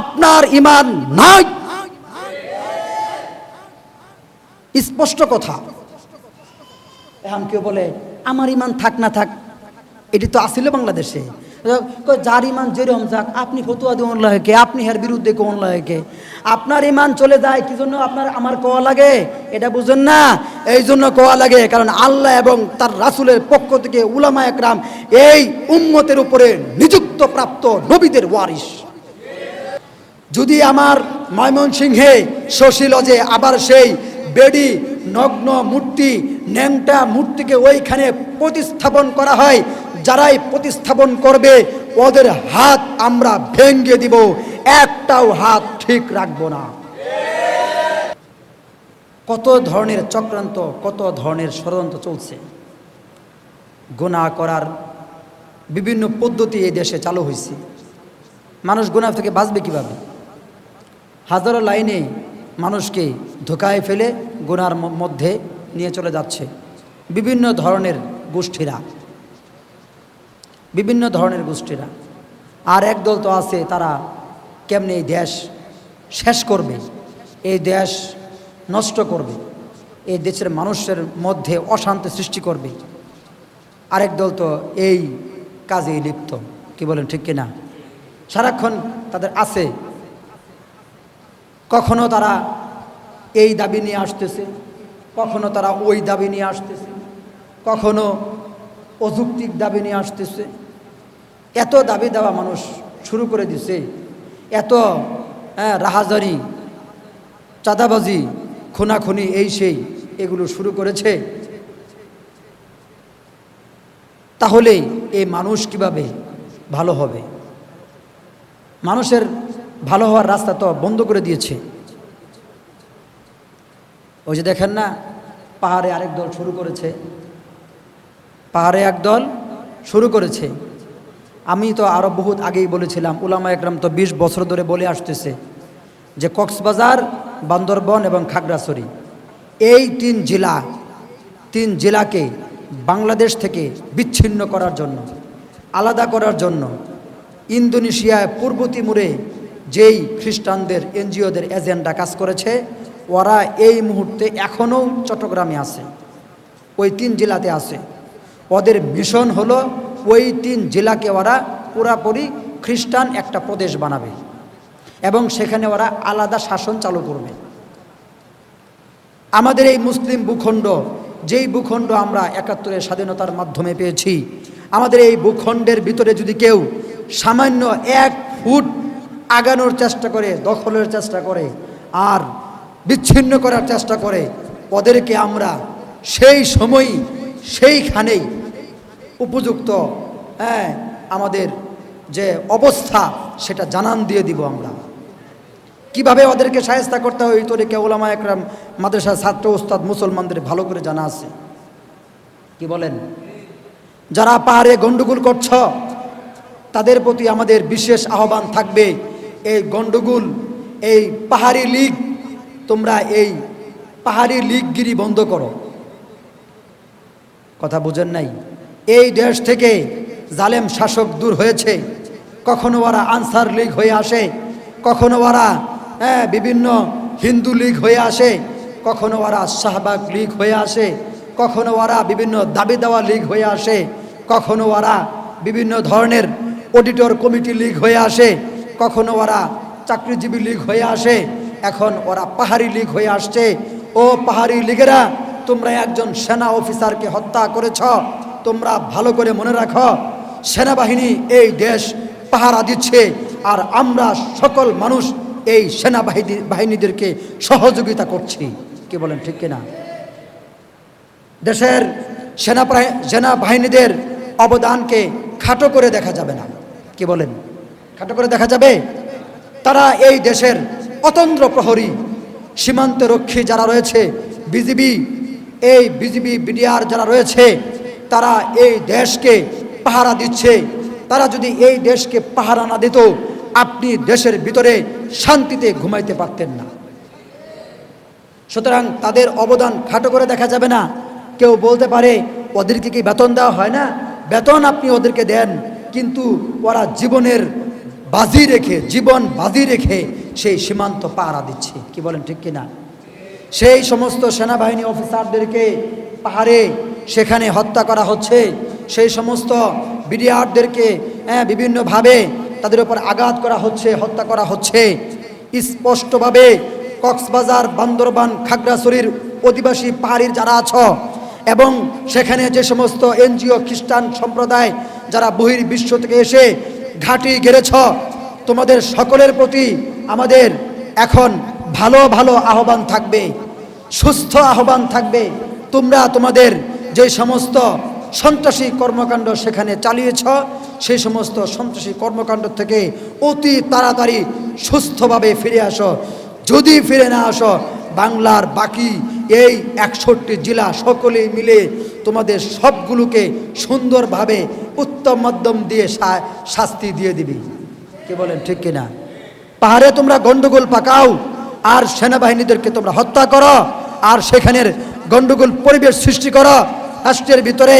আপনার ইমান নাই। স্পষ্ট কথা। এখন কেউ বলে, আমার ইমান থাক না থাক। এটি তো আসিল বাংলাদেশে। যার ইমান যেরকম যাক, আপনি ফতুয়া দেওয়ান লাগে আপনি এর বিরুদ্ধে কোন লাগে আপনার ইমান চলে যায় কি জন্য? আপনার আমার কোয়া লাগে? এটা বুঝেন না? এই জন্য কোয়া লাগে, কারণ আল্লাহ এবং তার রাসুলের পক্ষ থেকে উলামা একরাম এই উম্মতের উপরে নিযুক্ত প্রাপ্ত নবীদের ওয়ারিশ। যদি আমার ময়মনসিংহে শশী লজে আবার সেই বেডি, নগ্ন মূর্তি, ন্যাংটা মূর্তিকে ওইখানে প্রতিস্থাপন করা হয়, যারাই প্রতিস্থাপন করবে, ওদের হাত আমরা ভেঙ্গে দিব, একটাও হাত ঠিক রাখব না। কত ধরনের চক্রান্ত, কত ধরনের ষড়যন্ত্র চলছে। গোনা করার বিভিন্ন পদ্ধতি এই দেশে চালু হয়েছে। মানুষ গুনাহ থেকে বাঁচবে কীভাবে? হাজারো লাইনে মানুষকে ধোকায় ফেলে গুনার মধ্যে নিয়ে চলে যাচ্ছে। বিভিন্ন ধরনের গোষ্ঠীরা। বিভিন্ন ধরনের গোষ্ঠীরা। আর একদল তো আছে, তারা কেমনে এই দেশ শেষ করবে? এই দেশ নষ্ট করবে? এই দেশের মানুষের মধ্যে অশান্তি সৃষ্টি করবে? আরেক দল তো এই কাজেই লিপ্ত। কি বলেন, ঠিক কিনা? সারাক্ষণ তাদের আছে কখনো তারা এই দাবি নিয়ে আসতেছে কখনো তারা ওই দাবি নিয়ে আসতেছে কখনো অযৌক্তিক দাবি নিয়ে আসতেছে। এত দাবি দেওয়া মানুষ শুরু করে দিছে। এত হ্যাঁ, রাহাজারি চাঁদাবাজি খুনাখুনি এই সেই এগুলো শুরু করেছে। তাহলে এই মানুষ কীভাবে ভালো হবে? মানুষের ভালো হওয়ার রাস্তা তো বন্ধ করে দিয়েছে। ওই যে দেখেন না, পাহাড়ে আরেক দল শুরু করেছে। পাহাড়ে এক দল শুরু করেছে। আমি তো আরও বহুত আগেই বলেছিলাম, উলামা একরাম তো বিশ বছর ধরে বলে আসতেছে যে কক্সবাজার, বান্দরবন এবং খাগড়াছড়ি, এই তিন জেলা, তিন জেলাকে বাংলাদেশ থেকে বিচ্ছিন্ন করার জন্য, আলাদা করার জন্য ইন্দোনেশিয়ায় পূর্ব তিমুরে যেই খ্রিস্টানদের এনজিওদের এজেন্ডা কাজ করেছে, ওরা এই মুহূর্তে এখনও চট্টগ্রামে আছে, ওই তিন জেলাতে আছে। ওদের মিশন হলো ওই তিন জেলাকে ওরা পুরাপুরি খ্রিস্টান একটা প্রদেশ বানাবে এবং সেখানে ওরা আলাদা শাসন চালু করবে। আমাদের এই মুসলিম ভূখণ্ড, যেই ভূখণ্ড আমরা একাত্তরের স্বাধীনতার মাধ্যমে পেয়েছি, আমাদের এই ভূখণ্ডের ভিতরে যদি কেউ সামান্য এক ফুট আগানোর চেষ্টা করে, দখলের চেষ্টা করে, আর বিচ্ছিন্ন করার চেষ্টা করে, ওদেরকে আমরা সেই সময়ই, সেইখানেই উপযুক্ত হ্যাঁ আমাদের যে অবস্থা, সেটা জানান দিয়ে দিব আমরা। কীভাবে ওদেরকে সাহেস্তা করতে হয় তরিকে ওলামা একরাম মাদ্রাসা ছাত্র ওস্তাদ মুসলমানদের ভালো করে জানা আছে। কি বলেন? যারা পাহাড়ে গন্ডগোল করছ, তাদের প্রতি আমাদের বিশেষ আহ্বান থাকবে। এই গন্ডগোল, এই পাহাড়ি লীগ, তোমরা এই পাহাড়ি লীগগিরি বন্ধ করো। কথা বুঝেন নাই? এই দেশ থেকে জালেম শাসক দূর হয়েছে। কখনো ওরা আনসার লীগ হয়ে আসে, কখনো ওরা হ্যাঁ বিভিন্ন হিন্দু লীগ হয়ে আসে, কখনো ওরা শাহবাগ লীগ হয়ে আসে, কখনো ওরা বিভিন্ন দাবি দেওয়া লীগ হয়ে আসে, কখনো ওরা বিভিন্ন ধরনের অডিটর কমিটি লীগ হয়ে আসে কখনো ওরা চাকরিজীবী লীগ হয়ে আসে, এখন ওরা পাহাড়ি লীগ হয়ে আসছে। ও পাহাড়ি লীগেরা, তোমরা একজন সেনা অফিসারকে হত্যা করেছ, তোমরা ভালো করে মনে রাখো, সেনাবাহিনী এই দেশ পাহারা দিচ্ছে, আর আমরা সকল মানুষ এই সেনাবাহিনী, বাহিনীদেরকে সহযোগিতা করছি। কি বলেন, ঠিক কিনা? দেশের সেনা সেনাবাহিনীদের অবদানকে খাটো করে দেখা যাবে না। কি বলেন? খাটো করে দেখা যাবে? তারা এই দেশের অতন্ত্র প্রহরী, সীমান্ত রক্ষী যারা রয়েছে, বিজিবি, এই বিজিবি বিডিআর যারা রয়েছে, তারা এই দেশকে পাহারা দিচ্ছে। তারা যদি এই দেশকে পাহারা না দিত, আপনি দেশের ভিতরে শান্তিতে ঘুমাইতে পারতেন না। সুতরাং তাদের অবদান খাটো করে দেখা যাবে না। কেউ বলতে পারে, ওদেরকে কি বেতন দেওয়া হয় না? বেতন আপনি ওদেরকে দেন, কিন্তু ওরা জীবনের বাজি রেখে জীবন বাজি রেখে সেই সীমান্ত পাহারা দিচ্ছে। কি বলেন ঠিক কিনা? সেই সমস্ত সেনাবাহিনী অফিসারদেরকে পাহাড়ে সেখানে হত্যা করা হচ্ছে। সেই সমস্ত বিডিআরদেরকে হ্যাঁ, বিভিন্নভাবে তাদের উপর আঘাত করা হচ্ছে হত্যা করা হচ্ছে। স্পষ্টভাবে কক্সবাজার বান্দরবান খাগড়াছড়ির অধিবাসী পাহাড়ির যারা আছো এবং সেখানে যে সমস্ত এনজিও খ্রিস্টান সম্প্রদায় যারা বহির বিশ্ব থেকে এসে ঘাঁটি গেড়েছ। তোমাদের সকলের প্রতি আমাদের এখন ভালো ভালো আহ্বান থাকবে, সুস্থ আহ্বান থাকবে। তোমরা তোমাদের যে সমস্ত সন্ত্রাসী কর্মকাণ্ড সেখানে চালিয়েছ, সেই সমস্ত সন্ত্রাসী কর্মকাণ্ড থেকে অতি তাড়াতাড়ি সুস্থভাবে ফিরে আসো। যদি ফিরে না আসো, বাংলার বাকি এই একষট্টি জেলা সকলেই মিলে তোমাদের সবগুলোকে সুন্দরভাবে উত্তম মধ্যম দিয়ে শাস্তি দিয়ে দিবি। কি বলেন, ঠিক কিনা? পাহাড়ে তোমরা গন্ডগোল পাকাও, আর সেনাবাহিনীদেরকে তোমরা হত্যা করো, আর সেখানের গন্ডগোল পরিবেশ সৃষ্টি করো। রাষ্ট্রের ভিতরে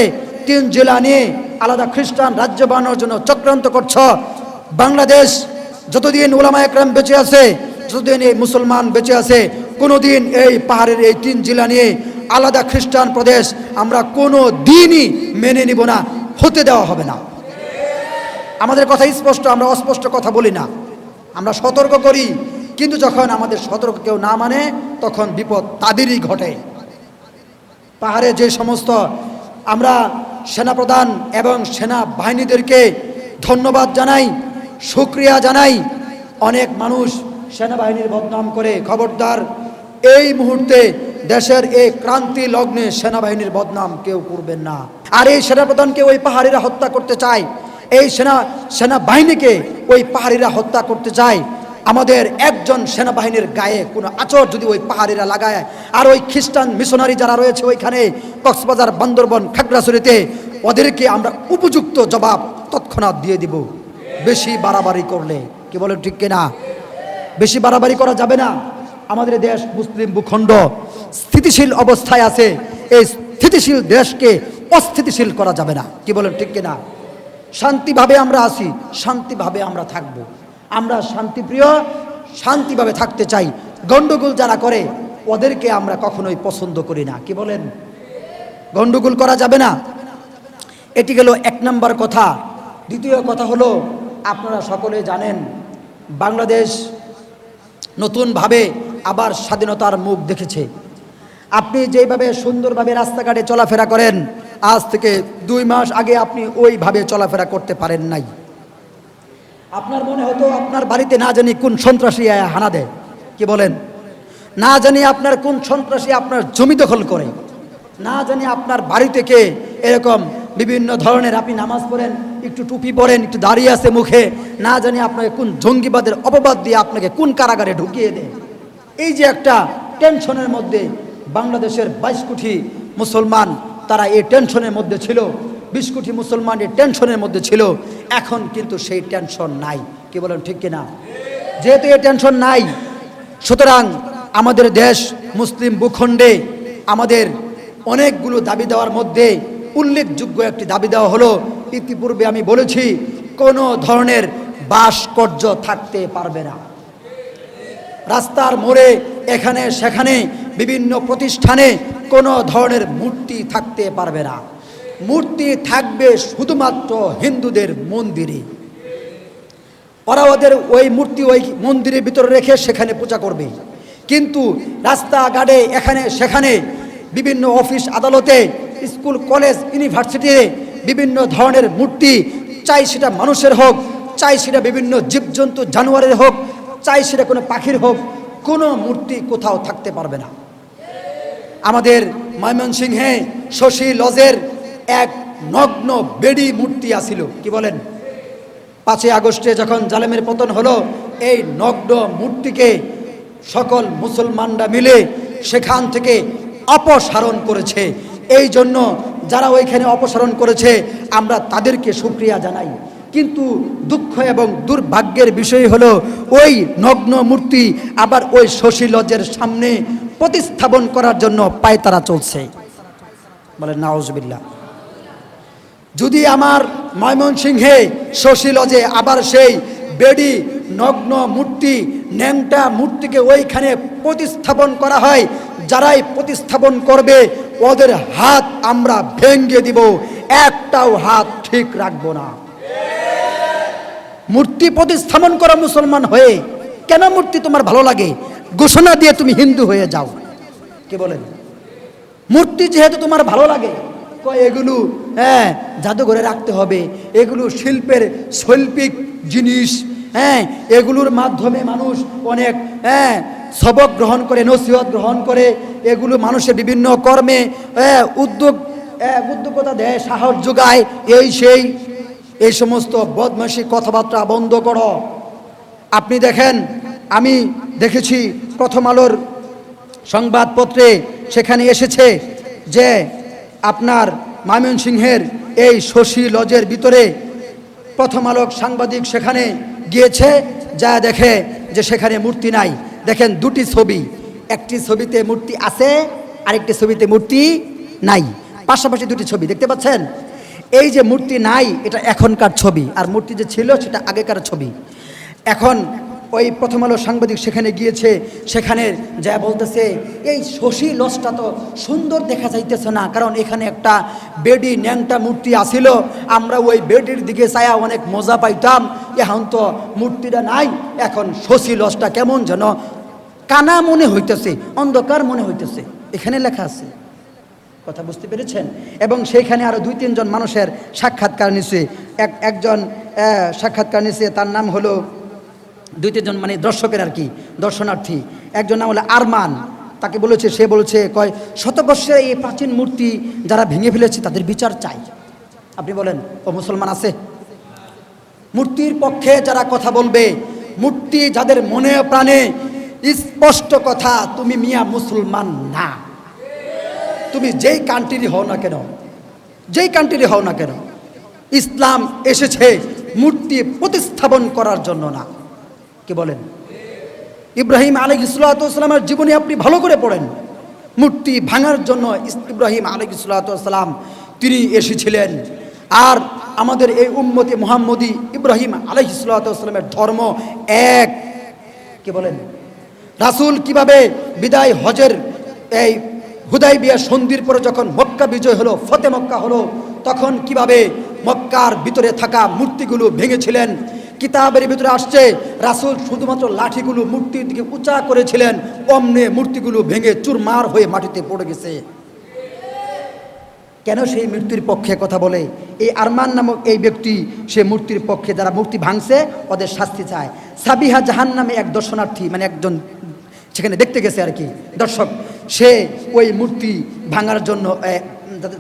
তিন জেলা নিয়ে আলাদা খ্রিস্টান রাজ্য বানানোর জন্য চক্রান্ত করছ। বাংলাদেশ যতদিন ওলামা একরাম বেঁচে আছে, যতদিন এই মুসলমান বেঁচে আছে, কোনোদিন এই পাহাড়ের এই তিন জেলা নিয়ে আলাদা খ্রিস্টান প্রদেশ আমরা কোনো দিনই মেনে নিব না। হতে দেওয়া হবে না। আমাদের কথা স্পষ্ট, আমরা অস্পষ্ট কথা বলি না। আমরা সতর্ক করি, কিন্তু যখন আমাদের সতর্ক কেউ না মানে তখন বিপদ তাদেরই ঘটে। পাহাড়ে যে সমস্ত আমরা সেনাপ্রধান এবং সেনা বাহিনীদেরকে ধন্যবাদ জানাই, সুক্রিয়া জানাই, অনেক মানুষ সেনাবাহিনীর বদনাম করে খবরদার। এই মুহূর্তে দেশের এই ক্রান্তি লগ্নে সেনাবাহিনীর বদনাম কেউ করবেন না। আর এই সেনাপ্রধানকে ওই পাহাড়িরা হত্যা করতে চায়। এই সেনা, সেনাবাহিনীকে ওই পাহাড়িরা হত্যা করতে চায়। আমাদের একজন সেনাবাহিনীর গায়ে কোনো আচর যদি ওই পাহাড়িরা লাগায়। আর ওই খ্রিস্টান মিশনারি যারা রয়েছে ওইখানে, কক্সবাজার, বান্দরবন, খাগড়াছড়িতে, ওদেরকে আমরা উপযুক্ত জবাব তৎক্ষণাৎ দিয়ে দিব। বেশি বাড়াবাড়ি করলে, কি বলেন ঠিক কিনা? বেশি বাড়াবাড়ি করা যাবে না। আমাদের দেশ মুসলিম ভূখণ্ড স্থিতিশীল অবস্থায় আছে। এই স্থিতিশীল দেশকে অস্থিতিশীল করা যাবে না। কি বলেন ঠিক কিনা? শান্তিভাবে আমরা আসি শান্তিভাবে আমরা থাকব। আমরা শান্তিপ্রিয়, শান্তিভাবে থাকতে চাই। গণ্ডগোল যারা করে, ওদেরকে আমরা কখনোই পছন্দ করি না। কি বলেন? গণ্ডগোল করা যাবে না। এটি গেল এক নম্বর কথা। দ্বিতীয় কথা হলো, আপনারা সকলে জানেন, বাংলাদেশ নতুনভাবে আবার স্বাধীনতার মুখ দেখেছে। আপনি যেভাবে সুন্দরভাবে রাস্তাঘাটে চলাফেরা করেন আজ থেকে দুই মাস আগে আপনি ওইভাবে চলাফেরা করতে পারেন নাই। আপনার মনে হতো আপনার বাড়িতে না জানি কোন সন্ত্রাসী হানা দেয়। কি বলেন? না জানি আপনার কোন সন্ত্রাসী আপনার জমি দখল করে। না জানি আপনার বাড়ি থেকে এরকম বিভিন্ন ধরনের আপনি নামাজ পড়েন, একটু টুপি পরেন, একটু দাঁড়িয়ে আছে মুখে, না জানি আপনাকে কোন জঙ্গিবাদের অপবাদ দিয়ে আপনাকে কোন কারাগারে ঢুকিয়ে দেয়। এই যে একটা টেনশনের মধ্যে বাংলাদেশের বাইশ কোটি মুসলমান তারা এই টেনশনের মধ্যে ছিল বিশ কোটি মুসলমান এই টেনশনের মধ্যে ছিল, এখন কিন্তু সেই টেনশন নাই। কি বলেন ঠিক কিনা? যেহেতু এই টেনশন নাই, সুতরাং আমাদের দেশ মুসলিম ভূখণ্ডে আমাদের অনেকগুলো দাবি দেওয়ার মধ্যে উল্লেখযোগ্য একটি দাবি দেওয়া হলো, ইতিপূর্বে আমি বলেছি, কোনো ধরনের ভাস্কর্য থাকতে পারবে না। রাস্তার মোড়ে, এখানে, সেখানে, বিভিন্ন প্রতিষ্ঠানে কোনো ধরনের মূর্তি থাকতে পারবে না। মূর্তি থাকবে শুধুমাত্র হিন্দুদের মন্দিরে। ওরা ওদের ওই মূর্তি ওই মন্দিরের ভিতরে রেখে সেখানে পূজা করবে। কিন্তু রাস্তাঘাটে এখানে সেখানে বিভিন্ন অফিস আদালতে, স্কুল, কলেজ, ইউনিভার্সিটিতে বিভিন্ন ধরনের মূর্তি, চাই সেটা মানুষের হোক, চাই সেটা বিভিন্ন জীবজন্তু, জানোয়ারের হোক, চাই সেটা কোনো পাখির হোক, কোনো মূর্তি কোথাও থাকতে পারবে না। আমাদের ময়মনসিংহে শশী লজের এক নগ্ন বেডি মূর্তি আসিল কি বলেন? পাঁচই আগস্টে যখন জালেমের পতন হলো, এই নগ্ন মূর্তিকে সকল মুসলমানরা মিলে সেখান থেকে অপসারণ করেছে। এই জন্য যারা ওইখানে অপসারণ করেছে, আমরা তাদেরকে সুক্রিয়া জানাই। কিন্তু দুঃখ এবং দুর্ভাগ্যের বিষয় হলো, ওই নগ্ন মূর্তি আবার ওই শশী লজের সামনে প্রতিস্থাপন করার জন্য পায়তারা চলছে। বলে নাওজবিল্লা যদি আমার ময়মনসিংহে শশী লজে আবার সেই বেডি, নগ্ন মূর্তি, ন্যাংটা মূর্তিকে ওইখানে প্রতিস্থাপন করা হয়, যারাই প্রতিস্থাপন করবে, ওদের হাত আমরা ভেঙ্গে দিব, একটাও হাত ঠিক রাখব না। মূর্তি প্রতিস্থাপন করা মুসলমান হয়ে কেন মূর্তি তোমার ভালো লাগে? ঘোষণা দিয়ে তুমি হিন্দু হয়ে যাও। কে বলেন? মূর্তি যেহেতু তোমার ভালো লাগে এগুলো হ্যাঁ জাদুঘরে রাখতে হবে এগুলো শিল্পের শৈল্পিক জিনিস হ্যাঁ এগুলোর মাধ্যমে মানুষ অনেক হ্যাঁ সবক গ্রহণ করে নসিহত গ্রহণ করে এগুলো মানুষের বিভিন্ন কর্মে হ্যাঁ, উদ্যোগ হ্যাঁ, উদ্যোগতা দেয় সাহস যোগায় এই সেই এই সমস্ত বদমাসি কথাবার্তা বন্ধ করো। আপনি দেখেন আমি দেখেছি প্রথম আলোর সংবাদপত্রে সেখানে এসেছে যে আপনার ময়মনসিংহের এই শশী লজের ভিতরে প্রথম আলোক সাংবাদিক সেখানে গিয়েছে, যা দেখে যে সেখানে মূর্তি নাই। দেখেন দুটি ছবি, একটি ছবিতে মূর্তি আছে, আরেকটি ছবিতে মূর্তি নাই। পাশাপাশি দুটি ছবি, দেখতে পাচ্ছেন? এই যে মূর্তি নাই, এটা এখনকার ছবি, আর মূর্তি যে ছিল সেটা আগেকার ছবি। এখন ওই প্রথম আলো সাংবাদিক সেখানে গিয়েছে, সেখানে যা বলতেছে, এই শশী লসটা তো সুন্দর দেখা যাইতেছে না, কারণ এখানে একটা বেডি ন্যাংটা মূর্তি আসিল আমরা ওই বেডির দিকে ছায়া অনেক মজা পাইতাম, এখন তো মূর্তিটা নাই, এখন শশী লসটা কেমন যেন কানা মনে হইতেছে, অন্ধকার মনে হইতেছে। এখানে লেখা আছে। কথা বুঝতে পেরেছেন? এবং সেইখানে আরও দুই, তিনজন মানুষের সাক্ষাৎকার নিছে। এক, একজন সাক্ষাৎকার নিছে, তার নাম হলো দুই তিনজন মানে দর্শকের আর কি, দর্শনার্থী। একজন নাম হলো আরমান, তাকে বলেছে, সে বলেছে, কয় শতবর্ষের এই প্রাচীন মূর্তি যারা ভেঙে ফেলেছে তাদের বিচার চাই। আপনি বলেন, ও মুসলমান আছে? মূর্তির পক্ষে যারা কথা বলবে, মূর্তি যাদের মনে প্রাণে, স্পষ্ট কথা, তুমি মিয়া মুসলমান না। তুমি যেই কান্ট্রি হও না কেন, যেই কান্ট্রি হও না কেন, ইসলাম এসেছে মূর্তি প্রতিস্থাপন করার জন্য না। কি বলেন? ইব্রাহিম আলী ইসলাতামের জীবনী আপনি ভালো করে পড়েন। মূর্তি ভাঙার জন্য ইব্রাহিম আলী ইসলাতাম তিনি এসেছিলেন। আর আমাদের এই উম্মতি মোহাম্মদী ইব্রাহিম আলী ইসলাতামের ধর্ম এক। কি বলেন? রাসূল কীভাবে বিদায় হজের এই হুদাই বিয়া সন্ধির পরে যখন মক্কা বিজয় হলো, ফতে মক্কা হলো, তখন কীভাবে মক্কার ভিতরে থাকা মূর্তিগুলো ভেঙেছিলেন কিতাবের ভিতরে আসছে, রাসূল শুধুমাত্র লাঠিগুলো মূর্তির দিকে উঁচা করেছিলেন, অমনে মূর্তিগুলো ভেঙে চুরমার হয়ে মাটিতে পড়ে গেছে। কেন সেই মূর্তির পক্ষে কথা বলে? এই আরমান নামক এই ব্যক্তি, সে মূর্তির পক্ষে যারা মূর্তি ভাঙছে, ওদের শাস্তি চায়। সাবিহা জাহান নামে এক দর্শনার্থী মানে একজন সেখানে দেখতে গেছে আর কি, দর্শক। সে ওই মূর্তি ভাঙার জন্য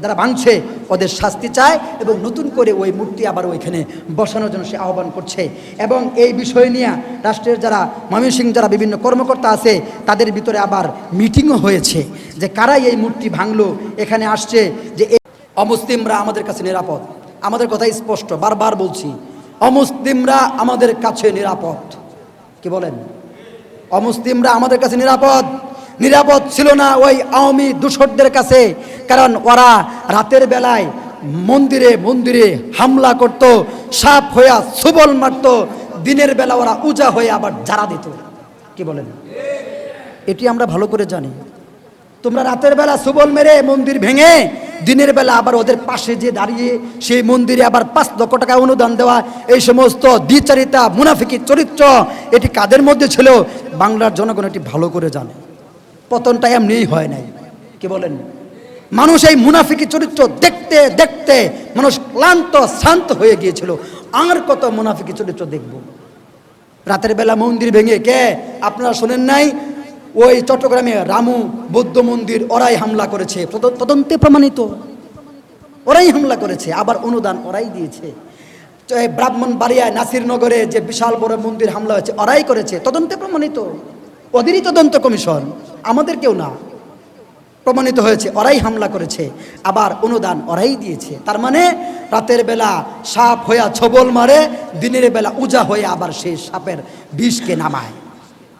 যারা ভাঙছে ওদের শাস্তি চায় এবং নতুন করে ওই মূর্তি আবার ওইখানে বসানোর জন্য সে আহ্বান করছে। এবং এই বিষয় নিয়ে রাষ্ট্রের যারা ময়মনসিংহ যারা বিভিন্ন কর্মকর্তা আছে, তাদের ভিতরে আবার মিটিংও হয়েছে যে কারাই এই মূর্তি ভাঙলো, এখানে আসছে যে এই অমুসলিমরা আমাদের কাছে নিরাপদ। আমাদের কথা স্পষ্ট, বারবার বলছি, অমুসলিমরা আমাদের কাছে নিরাপদ। কি বলেন? অমুসলিমরা আমাদের কাছে নিরাপদ? নিরাপদ ছিল না ওই আওয়ামী দূষরদের কাছে, কারণ ওরা রাতের বেলায় মন্দিরে মন্দিরে হামলা করত, সাপ হইয়া সুবল মারত, দিনের বেলা ওরা উজা হয়ে আবার জারা দিত। কি বলেন? এটি আমরা ভালো করে জানি। তোমরা রাতের বেলা সুবল মেরে মন্দির ভেঙে, দিনের বেলা আবার ওদের পাশে যে দাঁড়িয়ে সেই মন্দিরে আবার পাঁচ লক্ষ টাকা অনুদান দেওয়া, এই সমস্ত দ্বিচারিতা, মুনাফিকি চরিত্র, এটি কাদের মধ্যে ছিল? বাংলার জনগণ এটি ভালো করে জানে। পতনটা এমনিই হয় নাই। কি বলেন? মানুষ এই মুনাফিকি চরিত্র দেখতে দেখতে মানুষ ক্লান্ত, শান্ত হয়ে গিয়েছিল। আর কত মুনাফিকি চরিত্র দেখব? রাতের বেলা মন্দির ভেঙে, কে? আপনারা শোনেন নাই? ওই চট্টগ্রামে রামু বৌদ্ধ মন্দির ওরাই হামলা করেছে। তদ- তদন্তে প্রমাণিত। ওরাই হামলা করেছে, আবার অনুদান ওরাই দিয়েছে। তো এই ব্রাহ্মণবাড়িয়ায় নাসিরনগরে যে বিশাল বড় মন্দির হামলা হয়েছে, ওরাই করেছে। তদন্তে প্রমাণিত। ওদেরই তদন্ত কমিশন আমাদের কেউ না। প্রমাণিত হয়েছে, ওরাই হামলা করেছে, আবার অনুদান ওরাই দিয়েছে। তার মানে রাতের বেলা সাপ হইয়া ছবল মারে, দিনের বেলা উজা হয়ে আবার সেই সাপের বিষকে নামায়।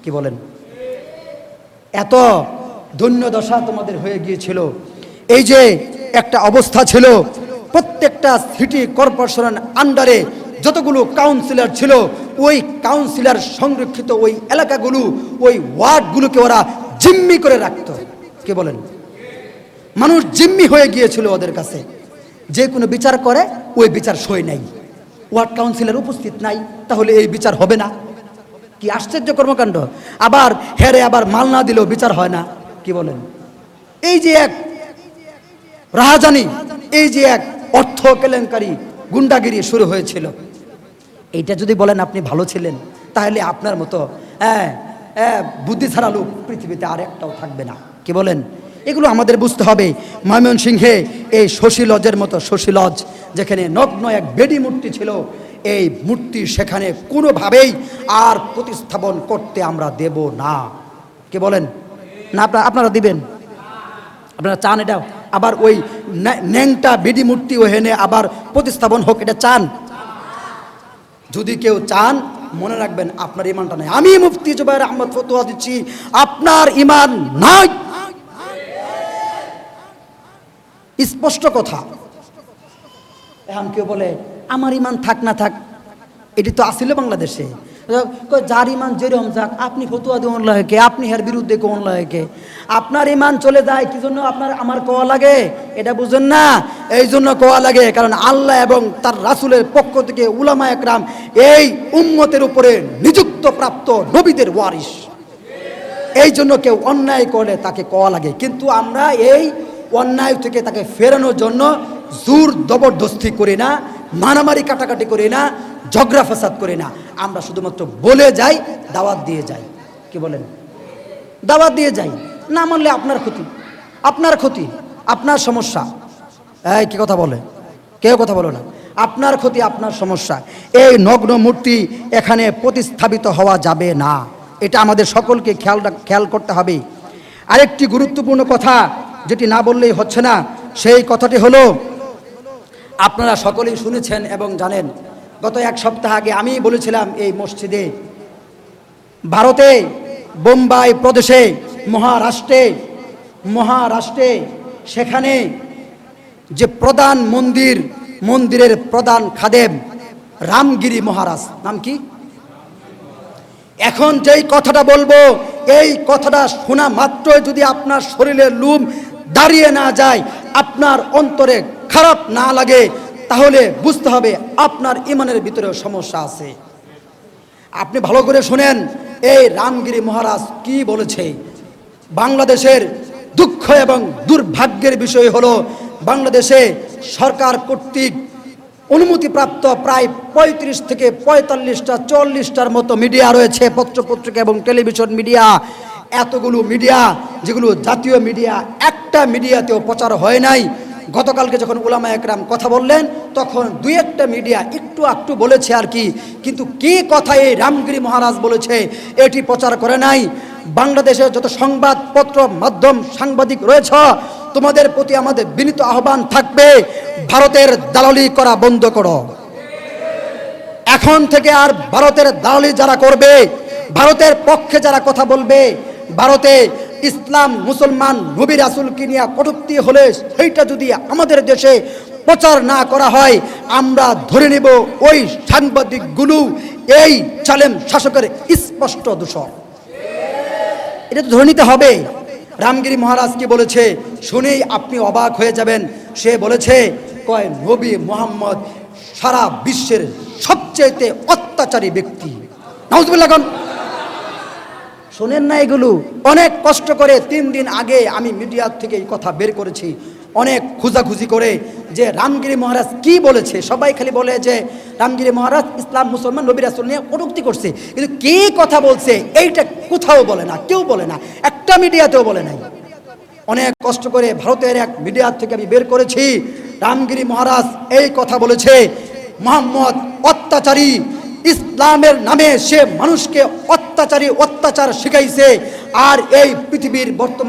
কি বলেন? এত ধন্য দশা তোমাদের হয়ে গিয়েছিল। এই যে একটা অবস্থা ছিল, প্রত্যেকটা সিটি কর্পোরেশনের আন্ডারে যতগুলো কাউন্সিলর ছিল, ওই কাউন্সিলর সংরক্ষিত ওই এলাকাগুলো, ওই ওয়ার্ডগুলোকে ওরা জিম্মি করে রাখতো। কে বলেন? মানুষ জিম্মি হয়ে গিয়েছিল ওদের কাছে। যে কোনো বিচার করে, ওই বিচার সই নাই। ওয়ার্ড কাউন্সিলর উপস্থিত নাই, তাহলে এই বিচার হবে না। কি আশ্চর্য কর্মকাণ্ড। আবার হেরে আবার মাল না দিলেও বিচার হয় না, কি বলেন? এই যে এক রাহাজানি, এই যে এক অর্থ কেলেঙ্কারি গুন্ডাগিরি শুরু হয়েছিল। এইটা যদি বলেন আপনি ভালো ছিলেন তাহলে আপনার মতো হ্যাঁ হ্যাঁ, বুদ্ধি ছাড়া লোক পৃথিবীতে আর একটাও থাকবে না। কি বলেন? এগুলো আমাদের বুঝতে হবে। ময়মনসিংহে এই শশী লজের মতো শশী লজ যেখানে নগ্ন এক বেডি মূর্তি ছিল এই মূর্তি সেখানে কোনোভাবেই আর প্রতিস্থাপন করতে আমরা দেব না। কে বলেন? না আপনারা আপনারা দিবেন? আপনারা চান এটা আবার ওই ন্যাংটা বেডি মূর্তি ওহেনে আবার প্রতিস্থাপন হোক এটা চান? যদি কেউ চান, মনে রাখবেন আপনার ইমানটা নাই। আমি মুফতি জুবাইর আহমদ ফতুয়া দিচ্ছি, আপনার ইমান নাই। স্পষ্ট কথা। এখন কেউ বলে, আমার ইমান থাক না থাক, এটি তো আসিল বাংলাদেশে। যার ইমান যেরকম যাক, আপনি ফতুয়া অনলা হয়েকে আপনি এর বিরুদ্ধে কোন হয়েকে আপনার ইমান চলে যায়, কি জন্য আপনার, আমার কোয়া লাগে? এটা বুঝেন না? এই জন্য কোয়া লাগে, কারণ আল্লাহ এবং তার রাসুলের পক্ষ থেকে উলামা একরাম এই উম্মতের উপরে নিযুক্ত প্রাপ্ত নবীদের ওয়ারিস এই জন্য কেউ অন্যায় করলে তাকে কওয়া লাগে। কিন্তু আমরা এই অন্যায় থেকে তাকে ফেরানোর জন্য জোর জবরদস্তি করি না, মারামারি কাটাকাটি করি না ঝগড়া ফাসাদ করি না। আমরা শুধুমাত্র বলে যাই, দাওয়াত দিয়ে যাই। কি বলেন? দাওয়াত দিয়ে যাই। না মানলে আপনার ক্ষতি। আপনার ক্ষতি, আপনার সমস্যা। এই, কি কথা বলে? কেউ কথা বলো না। আপনার ক্ষতি, আপনার সমস্যা। এই নগ্ন মূর্তি এখানে প্রতিস্থাপিত হওয়া যাবে না। এটা আমাদের সকলকে খেয়াল খেয়াল করতে হবে। আরেকটি গুরুত্বপূর্ণ কথা, যেটি না বললেই হচ্ছে না, সেই কথাটি হলো, আপনারা সকলেই শুনেছেন এবং জানেন গত এক সপ্তাহ আগে আমি বলেছিলাম এই মসজিদে, ভারতে, বোম্বাই প্রদেশে, মহারাষ্ট্রে মহারাষ্ট্রে, সেখানে যে প্রধান মন্দির, মন্দিরের প্রধান খাদেম, রামগিরি মহারাজ, নাম কি? এখন যেই কথাটা বলব, এই কথাটা শোনা মাত্রই যদি আপনার শরীরের লুম দাঁড়িয়ে না যায়, আপনার অন্তরে খারাপ না লাগে তাহলে বুঝতে হবে আপনার ইমানের ভিতরেও সমস্যা আছে। আপনি ভালো করে শোনেন, এই রামগিরি মহারাজ কি বলেছে? বাংলাদেশের দুঃখ এবং দুর্ভাগ্যের বিষয় হলো, বাংলাদেশে সরকার কর্তৃক অনুমতিপ্রাপ্ত প্রায় পঁয়ত্রিশ থেকে পঁয়তাল্লিশটা, চল্লিশটার মতো মিডিয়া রয়েছে, পত্রপত্রিকা এবং টেলিভিশন মিডিয়া। এতগুলো মিডিয়া, যেগুলো জাতীয় মিডিয়া, একটা মিডিয়াতেও প্রচার হয় নাই। গতকালকে যখন উলামা একরাম কথা বললেন, তখন দুই একটা মিডিয়া একটু একটু বলেছে আর কি। কিন্তু কি কথা এই রামগিরি মহারাজ বলেছে, এটি প্রচার করে নাই। বাংলাদেশের যত সংবাদপত্র মাধ্যম, সাংবাদিক রয়েছ, তোমাদের প্রতি আমাদের বিনীত আহ্বান থাকবে, ভারতের দালালি করা বন্ধ করো। এখন থেকে আর ভারতের দালালি যারা করবে, ভারতের পক্ষে যারা কথা বলবে, ভারতে ইসলাম মুসলমান নবী রাসুলকে নিয়ে কটূক্তি হলে সেইটা যদি আমাদের দেশে প্রচার না করা হয়, আমরা ধরে নেব ওই সাংবাদিকগুলো এই চালেম শাসকের স্পষ্ট দূষণ। এটা তো ধরে নিতে হবে। রামগিরি মহারাজ কি বলেছে? শুনেই আপনি অবাক হয়ে যাবেন। সে বলেছে, কয়, নবী মোহাম্মদ সারা বিশ্বের সবচেয়ে অত্যাচারী ব্যক্তি। নাউজুবিল্লাহ শোনেন না এগুলো। অনেক কষ্ট করে তিন দিন আগে আমি মিডিয়ার থেকে এই কথা বের করেছি। অনেক খুঁজাখুঁজি করে যে রামগিরি মহারাজ কি বলেছে। সবাই খালি বলে যে রামগিরি মহারাজ ইসলাম মুসলমান নবী রাসুল নিয়ে কটুক্তি করছে। কিন্তু কি কথা বলছে এইটা কোথাও বলে না, কেউ বলে না। একটা মিডিয়াতেও বলে নাই। অনেক কষ্ট করে ভারতের এক মিডিয়ার থেকে আমি বের করেছি। রামগিরি মহারাজ এই কথা বলেছে। মোহাম্মদ অত্যাচারী ইসলামের নামে সে মানুষকে অত্যাচারী অত্যাচার শিখাইছে আর এই পৃথিবীর বর্তমান